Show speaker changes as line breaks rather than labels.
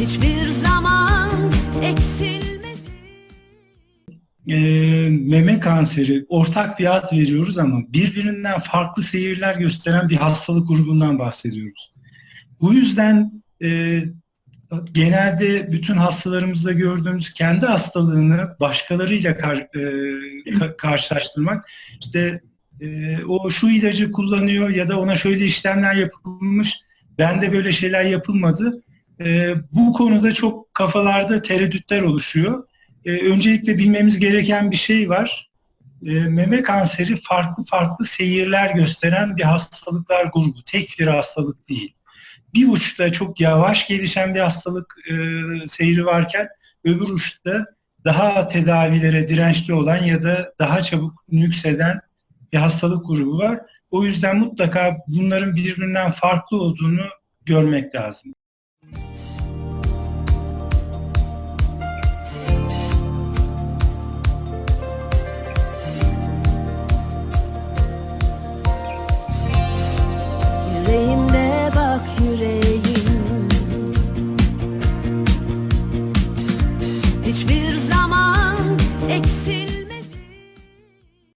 hiçbir zaman eksilmedi. E, meme kanseri ortak bir ad veriyoruz ama birbirinden farklı seyirler gösteren bir hastalık grubundan bahsediyoruz. Bu yüzden e, genelde bütün hastalarımızda gördüğümüz kendi hastalığını başkalarıyla kar, e, ka, karşılaştırmak işte e, o şu ilacı kullanıyor ya da ona şöyle işlemler yapılmış bende böyle şeyler yapılmadı e, bu konuda çok kafalarda tereddütler oluşuyor. E, öncelikle bilmemiz gereken bir şey var. E, meme kanseri farklı farklı seyirler gösteren bir hastalıklar grubu. Tek bir hastalık değil. Bir uçta çok yavaş gelişen bir hastalık e, seyri varken öbür uçta daha tedavilere dirençli olan ya da daha çabuk nükseden bir hastalık grubu var. O yüzden mutlaka bunların birbirinden farklı olduğunu görmek lazım. Yüreğimde bak yüreğim. Hiçbir zaman eksik